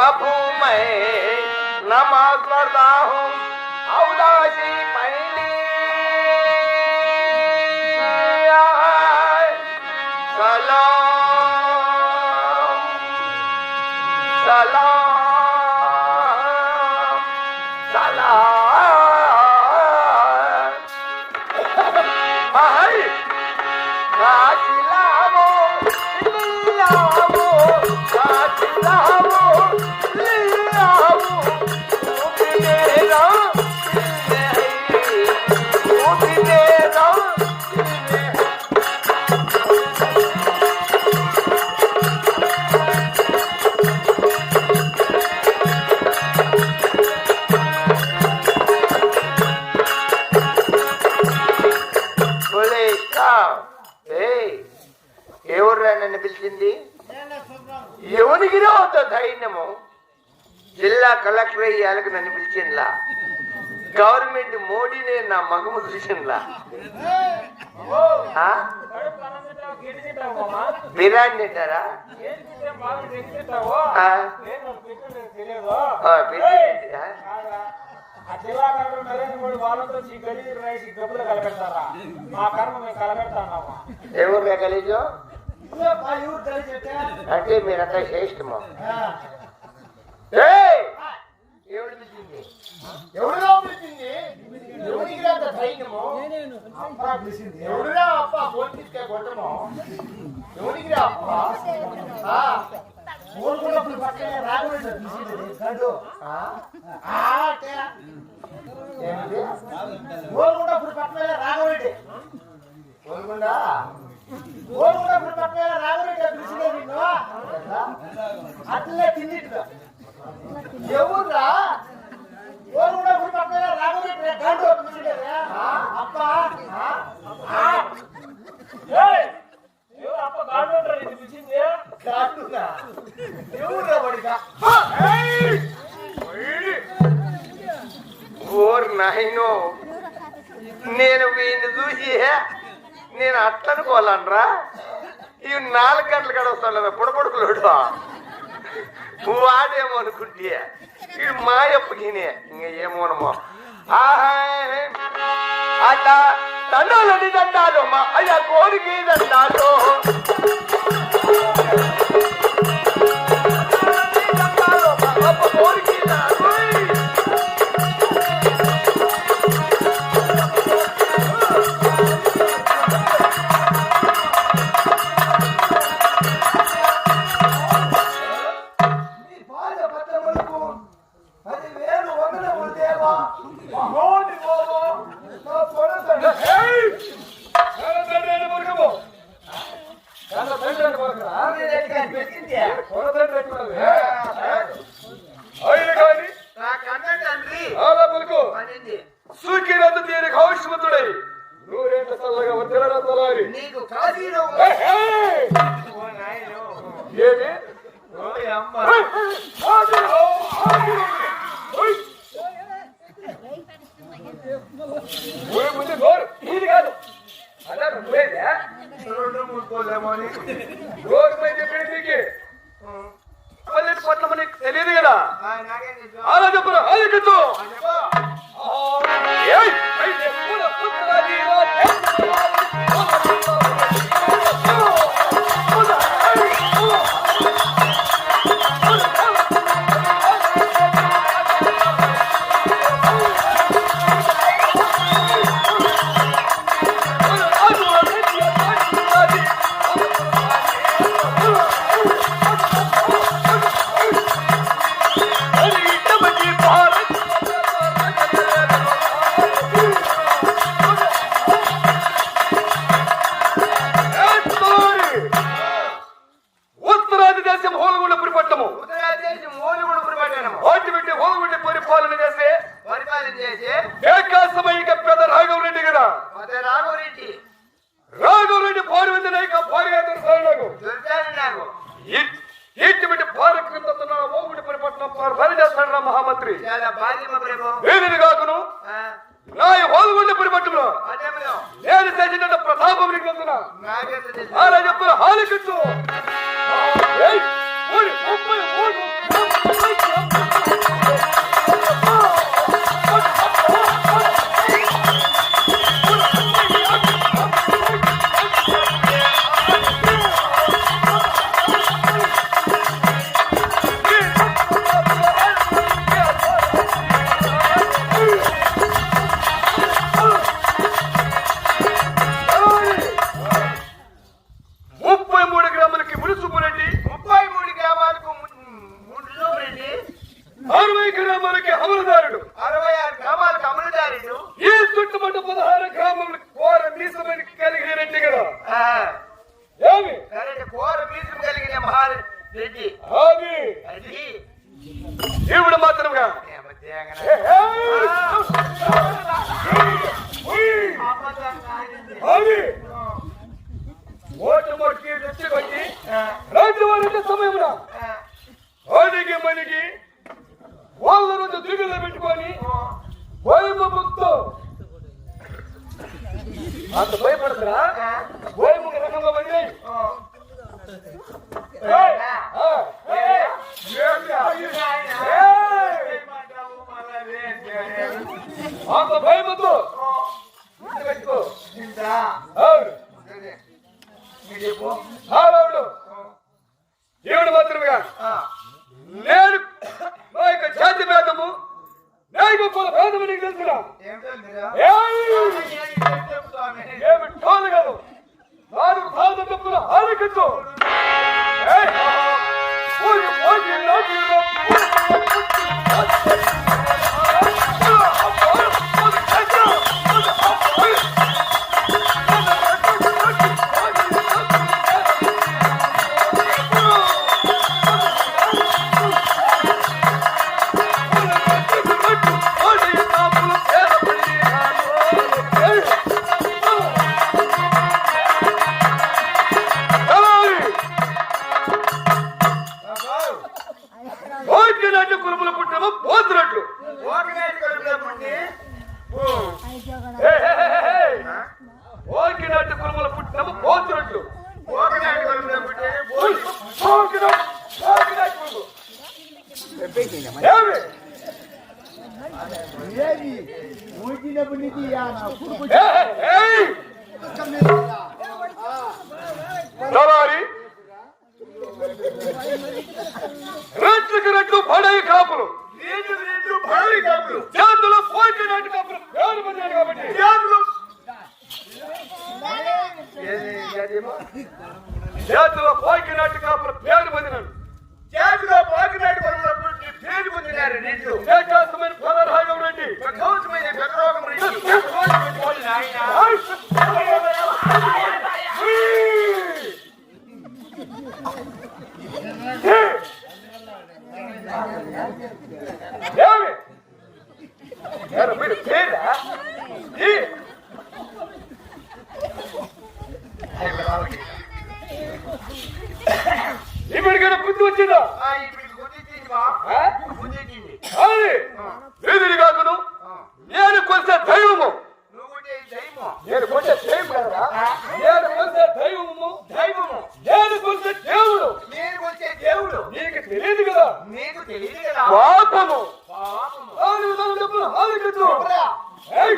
कभू मैं नमाज़ पढ़ता हूँ। औलासी पहली కలెక్టర్ అయ్యాలకు నన్ను పిలిచిండ్లా? గవర్నమెంట్ మోడీనే నా మగము చూసిండ్లా? బిర్యానీ తింటారా ఎవరు గలీజు అంటే మీరంతా శ్రేష్టము ఎవరురా పిలిచింది ఎవరికి రాత ధైర్యము అప్ప. పిలిచింది ఎవరురా అప్ప? ఫోన్ తీసుకే కొట్టము. ఎవరికిరా అప్ప? ఆ, ఫోన్ కూడా పక్కనే రాఘవేంద్ర పిలిచింది గడు ఆ, పక్కనే గోల్కొండ పక్కనే పిలిచిందే నిన్ను అట్లే తిన్నిట్టుగా ఎవర్రా? కూడా పక్కన గండు అప్ప? ఇది పిలిచింది. ఎవర్రా వాడిగా ఓర్ నాయనో నేను వీడిని చూసి నేను అట్లనుకోవాలనరా. ఇవి నాలుగు గంటలు గడవస్తాను పొడపొడుకులోడు. ஏமோ ஒரு குட்டிய இது மாயப்பகினே இங்க ஏமோனமோ ஆஹா ஆட்டா தன்னாலும் தந்தாலும் ஐயா கோரிக்கை தந்தாலும் నా కన్న తండ్రి పలుకు అనింది సూకినందు తీరికి హౌష్మతుడై నూరేంట చల్లగా వద్దరడా తలారి ఏమి! ఊరి ముందు నోరు ఇది కాదు. అలా నువ్వేదా రెండు ముట్టుకోలేమో అని. రోజు పై చెప్పేది నీకు పల్లెటి పట్ల మనకి తెలియదు కదా? అలా చెప్పరా అది చెప్పు. ఏయ్! ఏది కాకును? నా నేను చేసిన ప్రతాపం నీకు తెలుసు? అలా చెప్తున్నా హాలికిచ్చు అది ఓటు మొక్కి రెచ్చగొట్టి ఆ, రాజ్యవారి సమయమున ఆ, అడిగి మనకి వాళ్ళ రోజు దిగులు పెట్టుకొని ఆ. భయముతో అంత భయపడతారా భయము రకంగా మంది ఏయ్! ఆ, ఏయ్! ఏంటి? పెట్టుకో ఇందా. అవును సరే. మాత్రమే నేను నా యొక్క జాతి భేదము నా యొక్క కుల భేదము నీకు తెలుసునా ఏమి కాదు నాలుగు తప్పున ఆలకించు ఏదేమో? చేతులు కాపులు పేరు పొందినాడు చేతిలో పాకినాటి కడుపులో పుట్టి పేరు పొందినారు రెండు. ఏకాశమైన ఫలరాగం రెడ్డి ప్రకౌశమైన పెద్దరోగం రెండు. రోజు పెట్టుకోండి నాయనా. ఏమి పేరా ఈ ఇప్పటికైనా బుద్ధి వచ్చిందా వీధిని కాకును. నేను కొంచెం దైవము. నేను కొంచెం దైవం కదరా నేను కొంచెం దైవము దైవము. నేను కొంచెం దేవుడు నేను కొట్టే దేవుడు. నీకు తెలియదు కదా నీకు తెలియదు కదా పాపము పాపము. చెప్పులు ఆలోచించు! ఏయ్!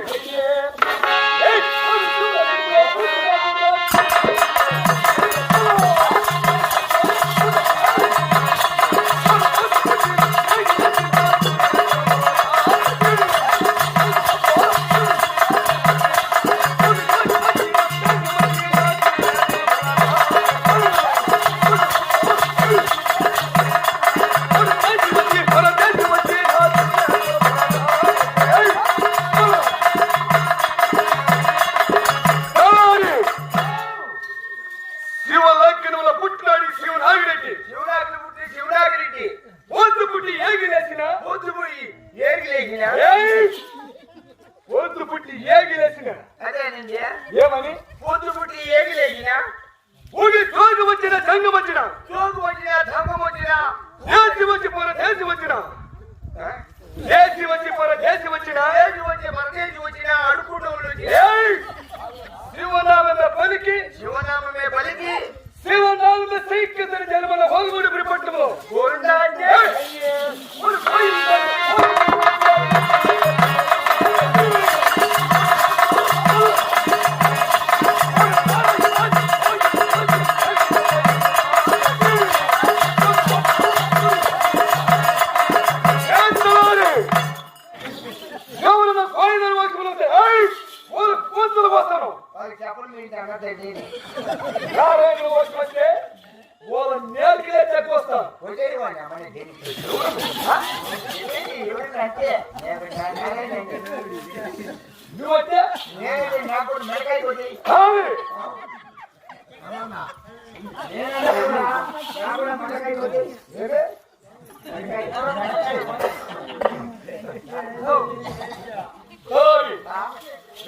నువ్వొచ్చే నేనైతే నాకు మెడకాయ కొట్టి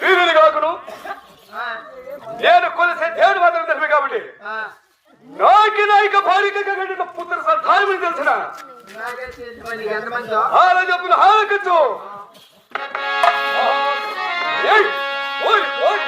వీరుని కాకును నేను కొలిసే దేవుడు మాత్రం తెలిపి కాబట్టి. నాకి నాయక బాలికగా కట్టిన పుత్ర సంతానమని తెలిసిన? హాల చెప్పులు హాలకచ్చు ఓయ్ ఓయ్ ఓయ్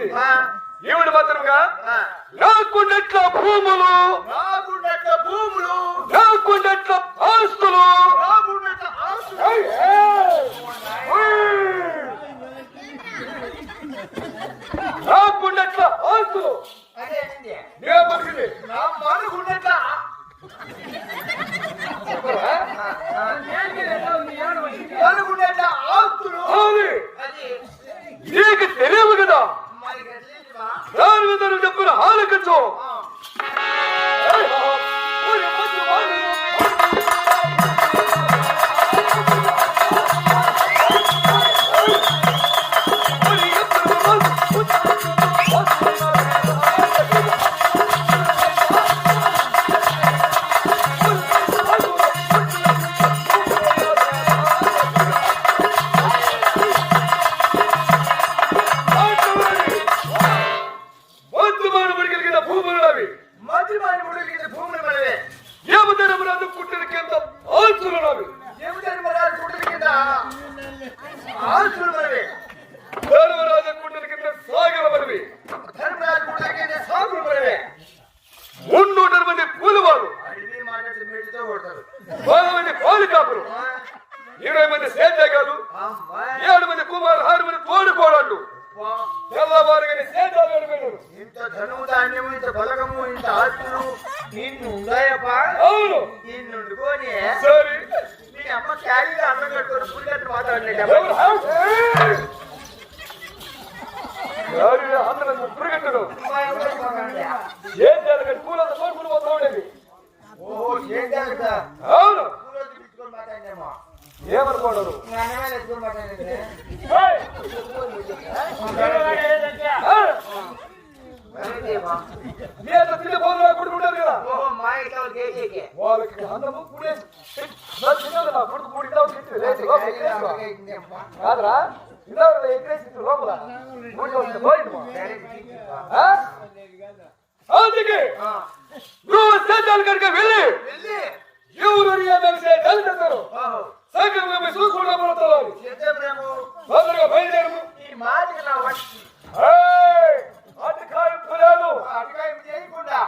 ఉంది ఈవిడ మాత్రముగా నాకున్నట్ల భూములు. నాకున్నట్ల భూములు. నాకున్నట్ల ఆస్తులు. నాకున్నట్ల నాకున్నట్ల ఆస్తులు. బతికింది నా మనకున్నట్ల మనకున్నట్ల ఆస్తులు. జీవితం చెప్పులు ఆలకించు. నిన్ను అవును. నిన్ను ఉండుకొని సరే. మీ అమ్మ క్యారీగా అన్నం కట్టుకొని పూరి కట్టు మాట్లాడలేదు పూరి కట్టడు. ఏం జరగదు పూలంతా కోరుకుని పోతా ఉండేది ఓహో ఏం జరగదా ఏమనుకోడరు? ಆದ್ರ ಇದಾವ್ರಲ್ಲ ಎಗ್ರಹಿಸಿದ್ರು ಹೋಗಲ್ಲ అందుకే నువ్వు సత్యాలు కనుక వెళ్ళి ఎవరు అడిగారంటే తల్లిదండ్రులు సంఘం చూసుకుంటా పడుతున్నారు తొందరగా బయలుదేరు అటకాయింపు లేదు అటకాయింపు చేయకుండా